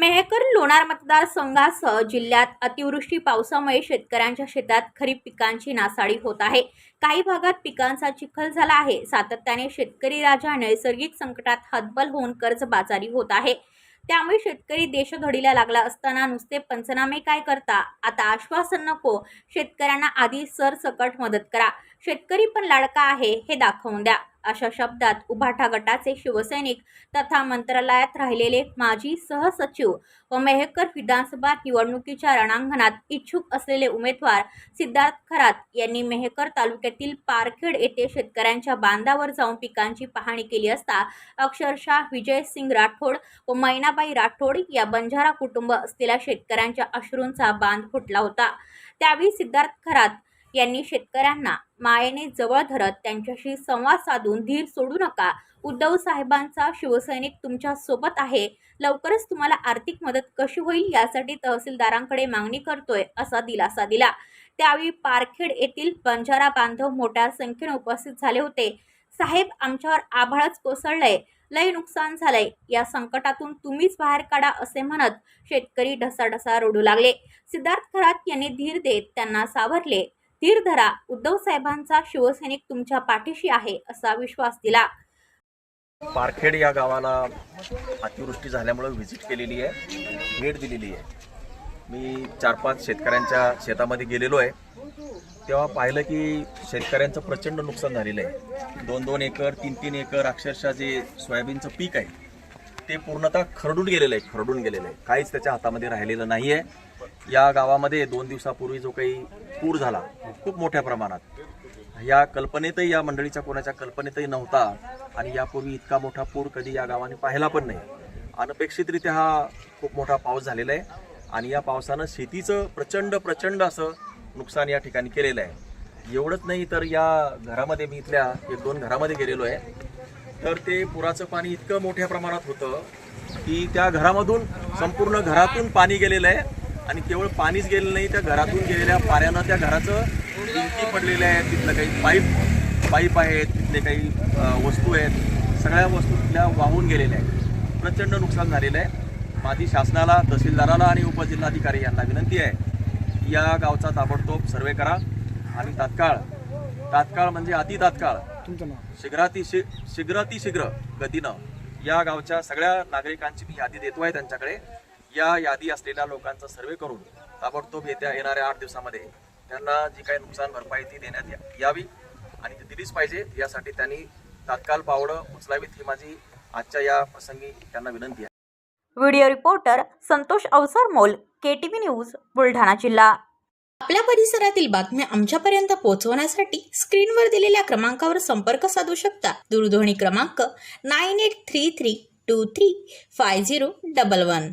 मेहकर लोणार मतदारसंघासह जिल्ह्यात अतिवृष्टी पावसामुळे शेतकऱ्यांच्या शेतात खरीप पिकांची नासाडी होत आहे. काही भागात पिकांचा चिखल झाला आहे. सातत्याने शेतकरी राजा नैसर्गिक संकटात हतबल होऊन कर्जबाजारी होत आहे. त्यामुळे शेतकरी देशघडीला लागला असताना नुसते पंचनामे काय करता? आता आश्वासन नको. शेतकऱ्यांना आधी सरसकट मदत करा. शेतकरी पण लाडका आहे हे दाखवून द्या. अशा शब्दात उभाठा गटाचे शिवसैनिक तथा मंत्रालयात राहिलेले माजी सहसचिव व मेहकर विधानसभा निवडणुकीच्या रणांगणात इच्छुक असलेले उमेदवार सिद्धार्थ खरात यांनी मेहकर तालुक्यातील पारखेड येथे शेतकऱ्यांच्या बांधावर जाऊन पिकांची पाहणी केली असता अक्षरशः विजय सिंग राठोड व मैनाबाई राठोड या बंजारा कुटुंब असलेल्या शेतकऱ्यांच्या अश्रूंचा बांध फुटला होता. त्यावेळी सिद्धार्थ खरात यांनी शेतकऱ्यांना मायेने जवळ धरत त्यांच्याशी संवाद साधून धीर सोडू नका. उद्धव साहेबांचा शिवसैनिक तुमच्यासोबत आहे. लवकरच तुम्हाला आर्थिक मदत कशी होईल यासाठी तहसीलदारांकडे मागणी करतोय असा दिलासा दिला. त्यावेळी पारखेड येथील बंजारा बांधव मोठ्या संख्येने उपस्थित झाले होते. साहेब आमच्यावर आभाळच कोसळलंय. लय नुकसान झालंय. या संकटातून तुम्हीच बाहेर काढा असे म्हणत शेतकरी ढसाढसा रडू लागले. सिद्धार्थ खरात यांनी धीर देत त्यांना सावरले. धीर धरा. उद्धव साहेबांचा शिवसैनिक तुमच्या पाठीशी आहे असा विश्वास दिला. पारखेड या गावाला अतिवृष्टी झाल्यामुळं व्हिजिट केलेली आहे. भेट दिलेली आहे. मी चार पाच शेतकऱ्यांच्या शेतामध्ये गेलेलो आहे. तेव्हा पाहिलं की शेतकऱ्यांचं प्रचंड नुकसान झालेलं आहे. दोन दोन एकर तीन तीन एकर अक्षरशः जे सोयाबीनचं पीक आहे ते पूर्णतः खरडून गेलेलं आहे खरडून गेलेलं आहे. काहीच त्याच्या हातामध्ये राहिलेलं नाही आहे या गावामध्ये दोन दिवसापूर्वी जो काही पूर झाला खूप मोठ्या प्रमाणात. या कल्पनेतही या मंडळीच्या कोणाच्या कल्पनेतही नव्हता आणि यापूर्वी इतका मोठा पूर कधी या गावाने पाहिला पण नाही. अनपेक्षितरित्या हा खूप मोठा पाऊस झालेला आहे आणि या पावसानं शेतीचं प्रचंड प्रचंड असं नुकसान या ठिकाणी केलेलं आहे. एवढंच नाही तर या घरामध्ये मी इथल्या एक दोन घरामध्ये गेलेलो आहे. तर ते पुराचं पाणी इतकं मोठ्या प्रमाणात होतं की त्या घरामधून संपूर्ण घरातून पाणी गेलेलं आहे. आणि केवळ पाणीच गेलेलं नाही त्या घरातून गेलेल्या पाण्यानं त्या घराचं भिंती पडलेल्या आहेत तिथलं काही पाईप पाईप आहेत तिथले काही वस्तू आहेत सगळ्या वस्तू तिथल्या वाहून गेलेल्या आहेत. प्रचंड नुकसान झालेलं आहे. माझी शासनाला तहसीलदाराला आणि उपजिल्हाधिकारी यांना विनंती आहे की या गावचा ताबडतोब सर्वे करा. आणि तात्काळ तात्काळ म्हणजे अति तात्काळ. शीघ्राती शीघ्रातिशीघ्र गतीनं या गावच्या सगळ्या नागरिकांची मी यादी देतो आहे त्यांच्याकडे. या यादी असलेल्या लोकांचा सर्वे करून ताबडतोब येत्या येणाऱ्या आठ दिवसामध्ये त्यांना जी काही नुकसान भरपाई ती देण्यात या- यावी. आणि ती दिलीच पाहिजे. यासाठी त्यांनी तात्काळ पावडं उचलावीत ही माझी आजच्या या प्रसंगी त्यांना विनंती आहे. Video reporter Santosh Avsarmol K T V news Buldhana जिल्हा. आपल्या परिसरातील बातम्या आमच्यापर्यंत पोहोचवण्यासाठी स्क्रीनवर दिलेल्या क्रमांकावर संपर्क साधू शकता. दूरध्वनी क्रमांक nine eight three three two three five zero double one.